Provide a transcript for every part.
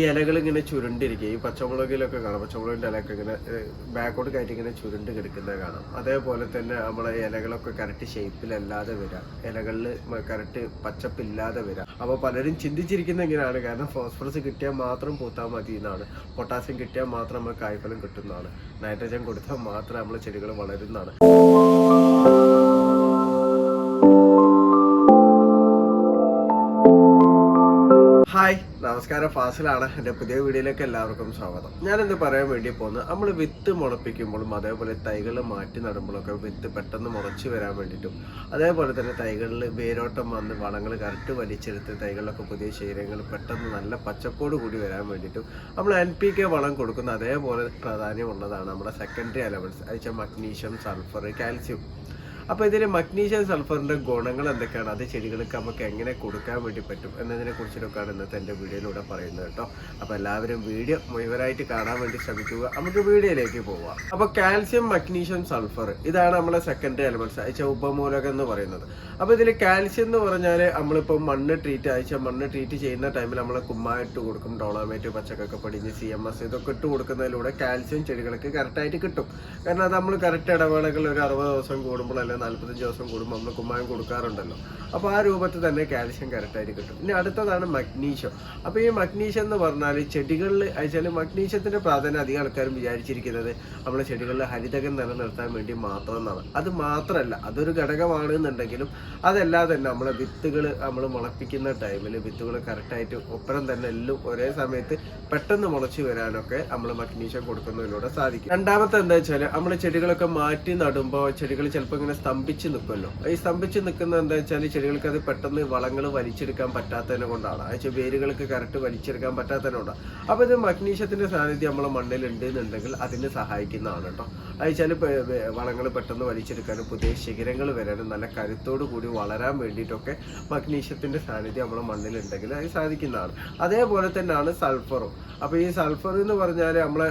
ഈ ഇലകൾ ഇങ്ങനെ ചുരുണ്ടിരിക്കുക ഈ പച്ചമുളകിലൊക്കെ കാണാം. പച്ചമുളകിന്റെ ഇലയൊക്കെ ഇങ്ങനെ ബാക്കോട്ട് കയറ്റി ഇങ്ങനെ ചുരുണ്ട് കിടക്കുന്നത് കാണാം. അതേപോലെ തന്നെ നമ്മളെ ഇലകളൊക്കെ കറക്റ്റ് ഷേപ്പിലല്ലാതെ വരാം. ഇലകളിൽ കറക്റ്റ് പച്ചപ്പില്ലാതെ വരാം. അപ്പോൾ പലരും ചിന്തിച്ചിരിക്കുന്ന ഇങ്ങനെയാണ്. കാരണം ഫോസ്ഫറസ് കിട്ടിയാൽ മാത്രം പൂത്താൽ മതി എന്നാണ്. പൊട്ടാസ്യം കിട്ടിയാൽ മാത്രം നമുക്ക് കായ്ഫലം കിട്ടുന്നതാണ്. നൈട്രജൻ കൊടുത്താൽ മാത്രം നമ്മൾ ചെടികൾ വളരുന്നതാണ്. ഹായ് നമസ്കാരം. ഫാസിലാണ്. എന്റെ പുതിയ വീഡിയോയിലേക്ക് എല്ലാവർക്കും സ്വാഗതം. ഞാനെന്ത് പറയാൻ വേണ്ടി പോകുന്നത് നമ്മൾ വിത്ത് മുളപ്പിക്കുമ്പോഴും അതേപോലെ തൈകൾ മാറ്റി നടുമ്പോഴൊക്കെ വിത്ത് പെട്ടെന്ന് മുളച്ച് വരാൻ വേണ്ടിയിട്ടും അതേപോലെ തന്നെ തൈകളിൽ വേരോട്ടം വന്ന് വളങ്ങൾ കറക്റ്റ് വലിച്ചെടുത്ത് തൈകളിലൊക്കെ പുതിയ ശരീരങ്ങൾ പെട്ടെന്ന് നല്ല പച്ചപ്പോട് കൂടി വരാൻ വേണ്ടിയിട്ടും നമ്മൾ എൻ പി കെ വളം കൊടുക്കുന്ന അതേപോലെ പ്രാധാന്യമുള്ളതാണ് നമ്മുടെ സെക്കൻഡറി എലമെന്റ്സ് അയച്ച മഗ്നീഷ്യം സൾഫർ കാൽസ്യം അപ്പോൾ ഇതിൽ മഗ്നീഷ്യം സൾഫറിന്റെ ഗുണങ്ങൾ എന്തൊക്കെയാണ്? അത് ചെടികൾക്ക് നമുക്ക് എങ്ങനെ കൊടുക്കാൻ വേണ്ടി പറ്റും എന്നതിനെ കുറിച്ചിട്ടൊക്കെയാണ് ഇന്നത്തെ എന്റെ വീഡിയോയിലൂടെ പറയുന്നത് കേട്ടോ. അപ്പോൾ എല്ലാവരും വീഡിയോ മുഴുവനായിട്ട് കാണാൻ വേണ്ടി ശ്രമിക്കുക. നമുക്ക് വീഡിയോയിലേക്ക് പോവാം. അപ്പോൾ കാൽസ്യം മഗ്നീഷ്യം സൾഫർ ഇതാണ് നമ്മളെ സെക്കൻഡറി എലമെന്റ്സ് അയച്ച ഉപമൂലകം എന്ന് പറയുന്നത്. അപ്പോൾ ഇതിൽ കാൽസ്യം എന്ന് പറഞ്ഞാൽ നമ്മളിപ്പോൾ മണ്ണ് ട്രീറ്റ് അയച്ച മണ്ണ് ട്രീറ്റ് ചെയ്യുന്ന ടൈമിൽ നമ്മൾ കുമ്മായിട്ട് കൊടുക്കും ഡോളാമേറ്റ് പച്ചക്കൊക്കെ പടിഞ്ഞ് സി എം എസ് ഇതൊക്കെ ഇട്ട് കൊടുക്കുന്നതിലൂടെ കാൽസ്യം ചെടികൾക്ക് കറക്റ്റായിട്ട് കിട്ടും. കാരണം അത് നമ്മൾ കറക്റ്റ് ഇടവേളകളിൽ ഒരു അറുപത് ദിവസം കൂടുമ്പോൾ അല്ലെങ്കിൽ നാൽപ്പത്തഞ്ച് ദിവസം കൂടുമ്പോൾ നമ്മൾ കുമ്മായം കൊടുക്കാറുണ്ടല്ലോ. അപ്പോൾ ആ രൂപത്തിൽ തന്നെ കാൽഷ്യം കറക്റ്റായിട്ട് കിട്ടും. ഇനി അടുത്തതാണ് മഗ്നീഷ്യം. അപ്പോൾ ഈ മഗ്നീഷ്യം എന്ന് പറഞ്ഞാൽ ചെടികളിൽ അയച്ചാൽ മഗ്നീഷ്യത്തിന്റെ പ്രാധാന്യം അധികം ആൾക്കാരും വിചാരിച്ചിരിക്കുന്നത് നമ്മളെ ചെടികളിൽ ഹരിതകം നിലനിർത്താൻ വേണ്ടി മാത്രം എന്നാണ് അത് മാത്രമല്ല അതൊരു ഘടകമാണ് എന്നുണ്ടെങ്കിലും അതല്ലാതെ തന്നെ നമ്മളെ വിത്തുകൾ നമ്മൾ മുളപ്പിക്കുന്ന ടൈമിൽ വിത്തുകൾ കറക്റ്റായിട്ട് ഒപ്പരം തന്നെ എല്ലാം ഒരേ സമയത്ത് പെട്ടെന്ന് മുളച്ച് വരാനൊക്കെ നമ്മൾ മഗ്നീഷ്യം കൊടുക്കുന്നതിലൂടെ സാധിക്കും. രണ്ടാമത്തെ എന്താ വെച്ചാൽ നമ്മൾ ചെടികളൊക്കെ മാറ്റി നടുമ്പോൾ ചെടികൾ ചിലപ്പോൾ ഇങ്ങനെ സ്തംഭിച്ച് നിൽക്കുമല്ലോ. ഈ സ്തംഭിച്ച് നിൽക്കുന്ന എന്താ വെച്ചാൽ ചെടികൾക്ക് അത് പെട്ടെന്ന് വളങ്ങൾ വലിച്ചെടുക്കാൻ പറ്റാത്തതിനെ കൊണ്ടാണ്. അതായത് വേരുകൾക്ക് കറക്റ്റ് വലിച്ചെടുക്കാൻ പറ്റാത്തതിനെ കൊണ്ടാണ് അപ്പോൾ ഇത് മഗ്നീഷ്യത്തിന്റെ സാന്നിധ്യം നമ്മളെ മണ്ണിലുണ്ട് എന്നുണ്ടെങ്കിൽ അതിന് സഹായിക്കുന്നതാണ് കേട്ടോ. അയച്ചാൽ വളങ്ങൾ പെട്ടെന്ന് വലിച്ചെടുക്കാനും പുതിയ ശിഖരങ്ങൾ വരാനും നല്ല കരുത്തോടു കൂടി വളരാൻ വേണ്ടിയിട്ടൊക്കെ മഗ്നീഷ്യത്തിന്റെ സാന്നിധ്യം നമ്മളെ മണ്ണിലുണ്ടെങ്കിൽ അത് സാധിക്കുന്നതാണ്. അതേപോലെ തന്നെയാണ് സൾഫറും. അപ്പോൾ ഈ സൾഫർ എന്ന് പറഞ്ഞാൽ നമ്മൾ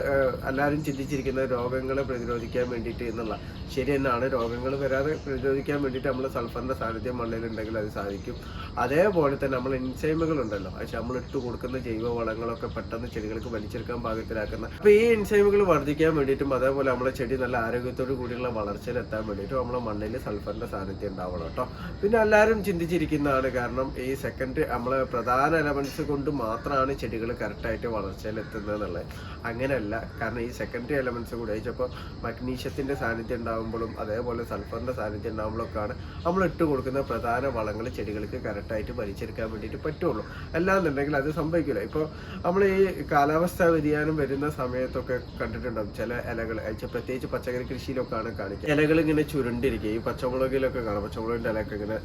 എല്ലാവരും ചിന്തിച്ചിരിക്കുന്ന രോഗങ്ങളെ പ്രതിരോധിക്കാൻ വേണ്ടിയിട്ട് എന്നുള്ള ശരി തന്നെയാണ്. രോഗങ്ങൾ വരാതെ പ്രതിരോധിക്കാൻ വേണ്ടിയിട്ട് നമ്മൾ സൾഫറിന്റെ സാന്നിധ്യം മണ്ണിലുണ്ടെങ്കിൽ അത് സാധിക്കും. അതേപോലെ തന്നെ നമ്മൾ എൻസൈമുകൾ ഉണ്ടല്ലോ പക്ഷെ നമ്മൾ ഇട്ട് കൊടുക്കുന്ന ജൈവ വളങ്ങളൊക്കെ പെട്ടെന്ന് ചെടികൾക്ക് വലിച്ചെടുക്കാൻ പാകത്തിലാക്കുന്ന. അപ്പോൾ ഈ എൻസൈമുകൾ വർദ്ധിക്കാൻ വേണ്ടിയിട്ടും അതേപോലെ നമ്മളെ ചെടി നല്ല ആരോഗ്യത്തോടു കൂടിയുള്ള വളർച്ചയിലെത്താൻ വേണ്ടിയിട്ടും നമ്മളെ മണ്ണിൽ സൾഫറിന്റെ സാന്നിധ്യം ഉണ്ടാവണം കേട്ടോ. പിന്നെ എല്ലാവരും ചിന്തിച്ചിരിക്കുന്നതാണ് കാരണം ഈ സെക്കൻഡ് നമ്മളെ പ്രധാന എലമെന്റ്സ് കൊണ്ട് മാത്രമാണ് ചെടികൾ കറക്റ്റായിട്ട് വളർച്ചയിലെത്തുന്നത് എന്നുള്ളത്. അങ്ങനെയല്ല. കാരണം ഈ സെക്കൻഡറി എലമെന്റ്സ് കൂടെ അയച്ചപ്പോൾ മഗ്നീഷ്യത്തിന്റെ സാന്നിധ്യം ഉണ്ടാകുമ്പോഴും അതേപോലെ സൾഫറിന്റെ സാന്നിധ്യം ഉണ്ടാകുമ്പോഴൊക്കെയാണ് നമ്മൾ ഇട്ട് കൊടുക്കുന്ന പ്രധാന വളങ്ങൾ ചെടികൾക്ക് കറക്റ്റായിട്ട് വലിച്ചെടുക്കാൻ വേണ്ടിയിട്ട് പറ്റുള്ളൂ. അല്ലാന്നുണ്ടെങ്കിൽ അത് സംഭവിക്കില്ല. ഇപ്പോൾ നമ്മൾ ഈ കാലാവസ്ഥാ വ്യതിയാനം വരുന്ന സമയത്തൊക്കെ കണ്ടിട്ടുണ്ടാവും. ചില ഇലകൾ പ്രത്യേകിച്ച് പച്ചക്കറി കൃഷിയിലൊക്കെയാണ് കാണിക്കുക. ഇലകൾ ഇങ്ങനെ ചുരുണ്ടിരിക്കുക. ഈ പച്ചമുളകിലൊക്കെ കാണാം. പച്ചമുളകിന്റെ ഇലയൊക്കെ ഇങ്ങനെ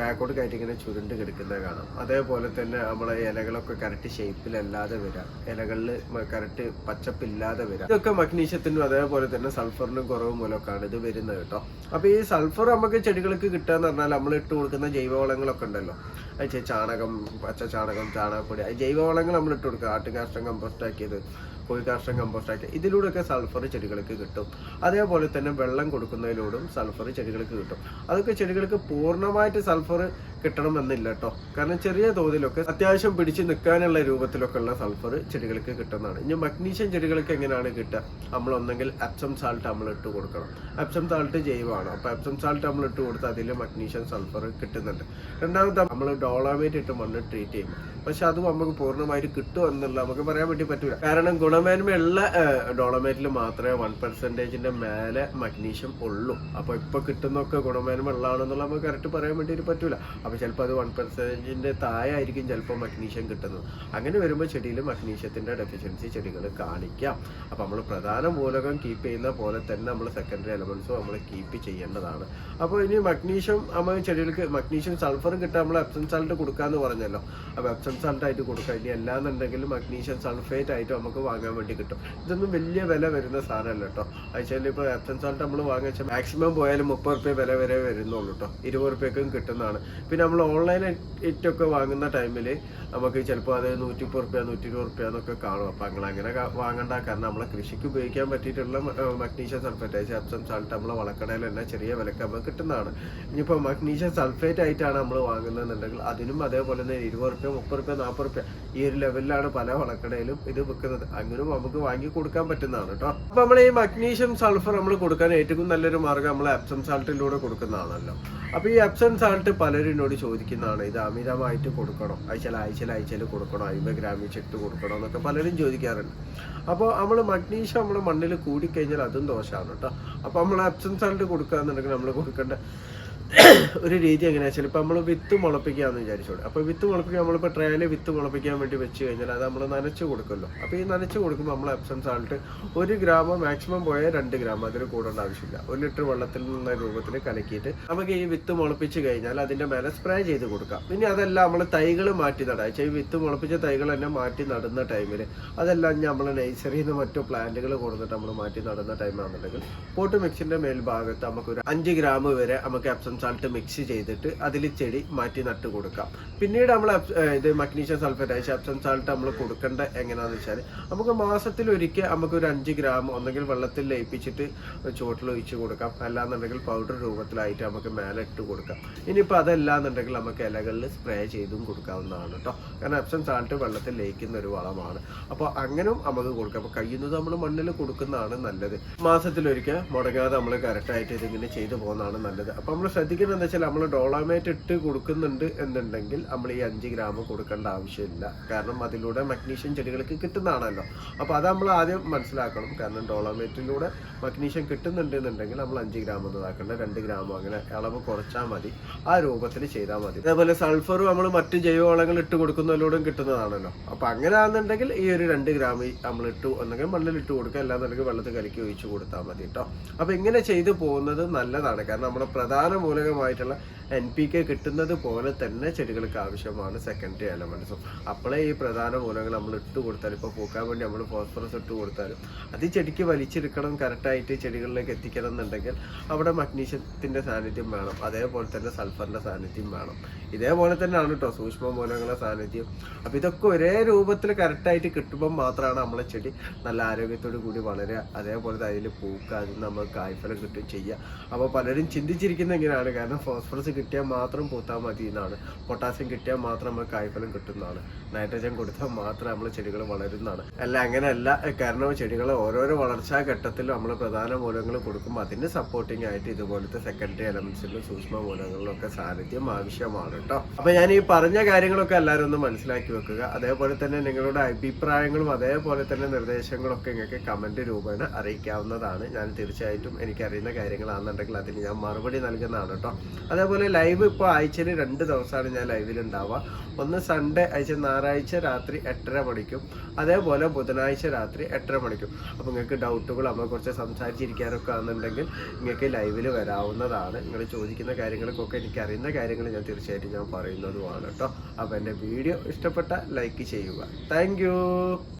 ബാക്കോട്ട് കയറ്റി ഇങ്ങനെ ചുരുണ്ട് കിടക്കുന്നത് കാണാം. അതേപോലെ തന്നെ നമ്മളെ ഇലകളൊക്കെ കറക്റ്റ് ഷേപ്പിലല്ലാതെ വരാം. ഇലകളിൽ കറക്റ്റ് പച്ചപ്പില്ലാതെ വരാം. ഇതൊക്കെ മഗ്നീഷ്യത്തിനും അതേപോലെ തന്നെ സൾഫറിനും കുറവ് മൂലമൊക്കെയാണ് ഇത് വരുന്നത് കേട്ടോ. അപ്പോൾ ഈ സൾഫർ നമുക്ക് ചെടികൾക്ക് കിട്ടുക എന്ന് പറഞ്ഞാൽ നമ്മൾ ഇട്ട് കൊടുക്കുന്ന ജൈവവളങ്ങളൊക്കെ ഉണ്ടല്ലോ. അത് ചാണകം പച്ച ചാണകം ചാണകപ്പൊടി ജൈവവളങ്ങൾ നമ്മൾ ഇട്ട് കൊടുക്കുക. ആട്ടുകാഷ്ടം കമ്പോസ്റ്റ് ആക്കിയത് കോഴിക്കാഷ്ടം കമ്പോസ്റ്റ് ആക്കിയത്. ഇതിലൂടെയൊക്കെ സൾഫർ ചെടികൾക്ക് കിട്ടും. അതേപോലെ തന്നെ വെള്ളം കൊടുക്കുന്നതിലൂടും സൾഫർ ചെടികൾക്ക് കിട്ടും. അതൊക്കെ ചെടികൾക്ക് പൂർണമായിട്ട് സൾഫർ കിട്ടണമെന്നില്ല കേട്ടോ കാരണം ചെറിയ തോതിലൊക്കെ അത്യാവശ്യം പിടിച്ച് നിൽക്കാനുള്ള രൂപത്തിലൊക്കെ ഉള്ള സൾഫർ ചെടികൾക്ക് കിട്ടുന്നതാണ്. ഇനി മഗ്നീഷ്യം ചെടികൾക്ക് എങ്ങനെയാണ് കിട്ടുക? നമ്മൾ ഒന്നെങ്കിൽ അപ്സം സാൾട്ട് നമ്മൾ ഇട്ട് കൊടുക്കണം. അപ്സം സാൾട്ട് ജൈവമാണ്. അപ്പോൾ അപ്സം സാൾട്ട് നമ്മൾ ഇട്ട് കൊടുത്ത് അതിൽ മഗ്നീഷ്യം സൾഫർ കിട്ടുന്നുണ്ട്. രണ്ടാമത്തെ നമ്മൾ ഡോളാമേറ്റ് ഇട്ട് മണ്ണ് ട്രീറ്റ് ചെയ്യും. പക്ഷെ അത് നമുക്ക് പൂർണമായിട്ട് കിട്ടും എന്നുള്ള നമുക്ക് പറയാൻ വേണ്ടി പറ്റില്ല കാരണം ഗുണമേന്മയുള്ള ഡോളമേറ്റിൽ മാത്രമേ വൺ പെർസെന്റേജിന്റെ മേലെ മഗ്നീഷ്യം ഉള്ളൂ. അപ്പോൾ ഇപ്പോൾ കിട്ടുന്നൊക്കെ ഗുണമേന്മ ഉള്ളതാണെന്നുള്ള നമുക്ക് കറക്റ്റ് പറയാൻ വേണ്ടിയിട്ട് പറ്റൂല. അപ്പോൾ ചിലപ്പോൾ അത് വൺ പെർസെന്റിന്റെ താഴെ ആയിരിക്കും ചിലപ്പോൾ മഗ്നീഷ്യം കിട്ടുന്നത്. അങ്ങനെ വരുമ്പോൾ ചെടിയിൽ മഗ്നീഷ്യത്തിന്റെ ഡെഫിഷ്യൻസി ചെടികൾ കാണിക്കാം. അപ്പോൾ നമ്മൾ പ്രധാന മൂലകം കീപ്പ് ചെയ്യുന്ന പോലെ തന്നെ നമ്മൾ സെക്കൻഡറി എലമെൻസും നമ്മൾ കീപ്പ് ചെയ്യേണ്ടതാണ്. അപ്പോൾ ഇനി മഗ്നീഷ്യം നമ്മൾ ചെടികൾക്ക് മഗ്നീഷ്യം സൾഫറും കിട്ടാൻ നമ്മൾ എപ്സം സാൾട്ട് കൊടുക്കാന്ന് പറഞ്ഞല്ലോ. അപ്പോൾ എപ്സം സാൾട്ട് ആയിട്ട് കൊടുക്കുക ഇനി അല്ലാന്നുണ്ടെങ്കിൽ മഗ്നീഷ്യം സൾഫേറ്റ് ആയിട്ട് നമുക്ക് വാങ്ങാൻ വേണ്ടി കിട്ടും. ഇതൊന്നും വലിയ വില വരുന്ന സാധനമല്ല കേട്ടോ. അയച്ചാൽ ഇപ്പോൾ എപ്സം സാൾട്ട് നമ്മൾ വാങ്ങിച്ചാൽ മാക്സിമം പോയാലും മുപ്പത് റുപ്യ വില വരെ വരുന്നുള്ളൂ കേട്ടോ. ഇരുപത് റുപ്യക്കും കിട്ടുന്നതാണ്. പിന്നെ പിന്നെ നമ്മൾ ഓൺലൈൻ ഇറ്റൊക്കെ വാങ്ങുന്ന ടൈമിൽ നമുക്ക് ചിലപ്പോൾ അത് നൂറ്റി റുപ്യ നൂറ്റി ഇരുപത് റുപ്യ എന്നൊക്കെ കാണും. അപ്പം അങ്ങനെ ക- വാങ്ങണ്ട. കാരണം നമ്മളെ കൃഷിക്ക് ഉപയോഗിക്കാൻ പറ്റിയിട്ടുള്ള മഗ്നീഷ്യം സൾഫേറ്റ് അപ്സം സാൾട്ട് നമ്മൾ വളക്കടയിൽ തന്നെ ചെറിയ വിലക്ക് നമുക്ക് കിട്ടുന്നതാണ്. ഇനിയിപ്പോൾ മഗ്നീഷ്യം സൾഫേറ്റ് ആയിട്ടാണ് നമ്മൾ വാങ്ങുന്നതെന്നുണ്ടെങ്കിൽ അതിനും അതേപോലെ തന്നെ ഇരുപത് റുപ്യ മുപ്പത് റുപ്യ നാൽപ്പത് റുപ്യ ഈ ഒരു ലെവലിലാണ് പല വളക്കടയിലും ഇത് വിൽക്കുന്നത്. അങ്ങനെ നമുക്ക് വാങ്ങി കൊടുക്കാൻ പറ്റുന്നതാണ് കേട്ടോ അപ്പോൾ നമ്മൾ ഈ മഗ്നീഷ്യം സൾഫർ നമ്മൾ കൊടുക്കാൻ ഏറ്റവും നല്ലൊരു മാർഗം നമ്മൾ എപ്സം സാൾട്ടിലൂടെ കൊടുക്കുന്നതാണല്ലോ. അപ്പോൾ ഈ എപ്സം സാൾട്ട് പലരും എന്നോട് ചോദിക്കുന്നതാണ് ഇത് അമിതമായിട്ട് കൊടുക്കണോ? ആഴ്ചയിൽ ആഴ്ചയിൽ ആഴ്ചയിൽ കൊടുക്കണോ? അമ്പത് ഗ്രാം ചെട്ട് കൊടുക്കണോ? എന്നൊക്കെ പലരും ചോദിക്കാറുണ്ട്. അപ്പോൾ നമ്മൾ മഗ്നീഷ്യം നമ്മുടെ മണ്ണിൽ കൂടിക്കഴിഞ്ഞാൽ അതും ദോഷമാണ് കേട്ടോ. അപ്പോൾ നമ്മൾ എപ്സം സാൾട്ട് കൊടുക്കുക എന്നുണ്ടെങ്കിൽ നമ്മൾ കൊടുക്കേണ്ട ഒരു രീതി എങ്ങനെയാ വെച്ചാൽ നമ്മൾ വിത്ത് മുളപ്പിക്കാന്ന് വിചാരിച്ചോളൂ. അപ്പൊ വിത്ത് മുളപ്പിക്കാൻ നമ്മളിപ്പോ ട്രയൽ വിത്ത് മുളപ്പിക്കാൻ വേണ്ടി വെച്ച് കഴിഞ്ഞാൽ അത് നമ്മൾ നനച്ചു കൊടുക്കുമല്ലോ. അപ്പൊ ഈ നനച്ചു കൊടുക്കുമ്പോൾ നമ്മൾ എപ്സം സാൾട്ട് ഒരു ഗ്രാമം മാക്സിമം പോയാൽ രണ്ട് ഗ്രാം അതിൽ കൂടേണ്ട ആവശ്യമില്ല. ഒരു ലിറ്റർ വെള്ളത്തിൽ നിന്ന രൂപത്തിൽ കലക്കിയിട്ട് നമുക്ക് ഈ വിത്ത് മുളപ്പിച്ച് കഴിഞ്ഞാൽ അതിന്റെ മേലെ സ്പ്രേ ചെയ്ത് കൊടുക്കാം. പിന്നെ അതല്ല നമ്മൾ തൈകൾ മാറ്റി നടാം. ഈ വിത്ത് മുളപ്പിച്ച തൈകൾ തന്നെ മാറ്റി നടുന്ന ടൈമിൽ അതെല്ലാം നമ്മൾ നഴ്സറിയിൽ നിന്ന് മറ്റു പ്ലാന്റുകൾ കൊടുത്തിട്ട് നമ്മൾ മാറ്റി നടുന്ന ടൈമാണെന്നുണ്ടെങ്കിൽ പോട്ട് മിക്സിന്റെ മേൽഭാഗത്ത് നമുക്ക് ഒരു അഞ്ച് ഗ്രാം വരെ നമുക്ക് എപ്സം സാൾട്ട് മിക്സ് ചെയ്തിട്ട് അതിൽ ചെടി മാറ്റി നട്ട് കൊടുക്കാം. പിന്നീട് നമ്മൾ ഇത് മഗ്നീഷ്യം സൾഫേറ്റ് എപ്സം സാൾട്ട് നമ്മൾ കൊടുക്കേണ്ട എങ്ങനെയാണെന്ന് വെച്ചാൽ നമുക്ക് മാസത്തിൽ ഒരിക്കൽ നമുക്ക് ഒരു അഞ്ച് ഗ്രാം ഒന്നെങ്കിൽ വെള്ളത്തിൽ ലയിപ്പിച്ചിട്ട് ചുവട്ടിൽ ഒഴിച്ച് കൊടുക്കാം. അല്ലാന്നുണ്ടെങ്കിൽ പൗഡർ രൂപത്തിലായിട്ട് നമുക്ക് മേലെ ഇട്ട് കൊടുക്കാം. ഇനിയിപ്പോൾ അതല്ലാന്നുണ്ടെങ്കിൽ നമുക്ക് ഇലകളിൽ സ്പ്രേ ചെയ്തും കൊടുക്കാവുന്നതാണ് കേട്ടോ കാരണം എപ്സം സാൾട്ട് വെള്ളത്തിൽ ലയിക്കുന്ന ഒരു വളമാണ്. അപ്പോൾ അങ്ങനെ നമുക്ക് കൊടുക്കാം. അപ്പോൾ കഴിയുന്നത് നമ്മൾ മണ്ണിൽ കൊടുക്കുന്നതാണ് നല്ലത്. മാസത്തിലൊരിക്കൽ മുടങ്ങാതെ നമ്മൾ കറക്റ്റായിട്ട് ഇതിങ്ങനെ ചെയ്തു പോകുന്നതാണ് നല്ലത്. അപ്പോൾ നമ്മൾ ശ്രദ്ധിക്കുന്നത് എന്താ വെച്ചാൽ നമ്മൾ ഡോളോമേറ്റ് ഇട്ട് കൊടുക്കുന്നുണ്ട് എന്നുണ്ടെങ്കിൽ നമ്മൾ ഈ അഞ്ച് ഗ്രാം കൊടുക്കേണ്ട ആവശ്യമില്ല. കാരണം അതിലൂടെ മഗ്നീഷ്യം ചെടികൾക്ക് കിട്ടുന്നതാണല്ലോ. അപ്പോൾ അത് നമ്മൾ ആദ്യം മനസ്സിലാക്കണം. കാരണം ഡോളാമേറ്റിലൂടെ മഗ്നീഷ്യം കിട്ടുന്നുണ്ട് എന്നുണ്ടെങ്കിൽ നമ്മൾ അഞ്ച് ഗ്രാം ഒന്നും ഇതാക്കണ്ട രണ്ട് ഗ്രാമോ അങ്ങനെ അളവ് കുറച്ചാൽ മതി. ആ രൂപത്തിൽ ചെയ്താൽ മതി. അതേപോലെ സൾഫറും നമ്മൾ മറ്റ് ജൈവവളങ്ങൾ ഇട്ട് കൊടുക്കുന്നതിലൂടെയും കിട്ടുന്നതാണല്ലോ. അപ്പോൾ അങ്ങനെ ആണെന്നുണ്ടെങ്കിൽ ഈ ഒരു രണ്ട് ഗ്രാം നമ്മൾ ഇട്ട് ഒന്നെങ്കിൽ മണ്ണിൽ ഇട്ട് കൊടുക്കുക. അല്ലാന്നുണ്ടെങ്കിൽ വെള്ളത്തിൽ കലക്കി ഒഴിച്ച് കൊടുത്താൽ മതി കേട്ടോ അപ്പോൾ ഇങ്ങനെ ചെയ്തു പോകുന്നത് നല്ലതാണ്. കാരണം നമ്മുടെ പ്രധാന മൂലകമായിട്ടുള്ള എൻ പി കെ കിട്ടുന്നത് പോലെ തന്നെ ചെടികൾക്ക് ആവശ്യമാണ് സെക്കൻഡറി എലമെന്റ്സ് അപ്പോഴേ ഈ പ്രധാന മൂലങ്ങൾ നമ്മൾ ഇട്ട് കൊടുത്താലും ഇപ്പോൾ പൂക്കാൻ വേണ്ടി നമ്മൾ ഫോസ്ഫറസ് ഇട്ട് കൊടുത്താലും അത് ചെടിക്ക് വലിച്ചെടുക്കണം കറക്റ്റായിട്ട് ചെടികളിലേക്ക് എത്തിക്കണം എന്നുണ്ടെങ്കിൽ അവിടെ മഗ്നീഷ്യത്തിന്റെ സാന്നിധ്യം വേണം. അതേപോലെ തന്നെ സൾഫറിന്റെ സാന്നിധ്യം വേണം. ഇതേപോലെ തന്നെയാണ് കേട്ടോ സൂക്ഷ്മ മൂലങ്ങളുടെ സാന്നിധ്യം. അപ്പോൾ ഇതൊക്കെ ഒരേ രൂപത്തിൽ കറക്റ്റായിട്ട് കിട്ടുമ്പോൾ മാത്രമാണ് നമ്മളെ ചെടി നല്ല ആരോഗ്യത്തോടു കൂടി വളരുക അതേപോലെ അതിൽ പൂക്കുക നമുക്ക് കായ്ഫലം കിട്ടുകയും ചെയ്യുക അപ്പോൾ പലരും ചിന്തിച്ചിരിക്കുന്ന ഇങ്ങനെയാണ്. കാരണം ഫോസ്ഫറസ് കിട്ടിയാൽ മാത്രം പൂത്താൽ മതി എന്നാണ്. പൊട്ടാസ്യം കിട്ടിയാൽ മാത്രം നമുക്ക് കായ്ഫലം കിട്ടുന്നതാണ്. നൈട്രജൻ കൊടുത്താൽ മാത്രം നമ്മൾ ചെടികൾ വളരുന്നതാണ്. അല്ല അങ്ങനെയല്ല. കാരണം ചെടികൾ ഓരോരോ വളർച്ചാ ഘട്ടത്തിലും നമ്മൾ പ്രധാന മൂലങ്ങൾ കൊടുക്കുമ്പോൾ അതിന് സപ്പോർട്ടിംഗ് ആയിട്ട് ഇതുപോലത്തെ സെക്കൻഡറി എലമെന്റ്സിലും സൂക്ഷ്മ മൂലങ്ങളിലും ഒക്കെ സാന്നിധ്യം ആവശ്യമാണ് കേട്ടോ. അപ്പൊ ഞാൻ ഈ പറഞ്ഞ കാര്യങ്ങളൊക്കെ എല്ലാവരും ഒന്ന് മനസ്സിലാക്കി വെക്കുക. അതേപോലെ തന്നെ നിങ്ങളുടെ അഭിപ്രായങ്ങളും അതേപോലെ തന്നെ നിർദ്ദേശങ്ങളൊക്കെ നിങ്ങൾക്ക് കമന്റ് രൂപേണ അറിയിക്കാവുന്നതാണ്. ഞാൻ തീർച്ചയായിട്ടും എനിക്കറിയുന്ന കാര്യങ്ങളാണെന്നുണ്ടെങ്കിൽ അതിന് ഞാൻ മറുപടി നൽകുന്നതാണ് കേട്ടോ. അതേപോലെ ലൈവ് ഇപ്പോൾ ആഴ്ചയിൽ രണ്ട് ദിവസമാണ് ഞാൻ ലൈവിൽ ഉണ്ടാവുക. ഒന്ന് സൺഡേ ആഴ്ച ഞായറാഴ്ച രാത്രി എട്ടര മണിക്കും അതേപോലെ ബുധനാഴ്ച രാത്രി എട്ടര മണിക്കും. അപ്പോൾ നിങ്ങൾക്ക് ഡൗട്ടുകൾ നമ്മൾ കുറച്ച് സംസാരിച്ചിരിക്കാനൊക്കെ ആണെന്നുണ്ടെങ്കിൽ നിങ്ങൾക്ക് ലൈവിൽ വരാവുന്നതാണ്. നിങ്ങൾ ചോദിക്കുന്ന കാര്യങ്ങൾക്കൊക്കെ എനിക്ക് അറിയുന്ന കാര്യങ്ങൾ ഞാൻ തീർച്ചയായിട്ടും ഞാൻ പറയുന്നതുമാണ് കേട്ടോ അപ്പോൾ എന്റെ വീഡിയോ ഇഷ്ടപ്പെട്ട ലൈക്ക് ചെയ്യുക. താങ്ക്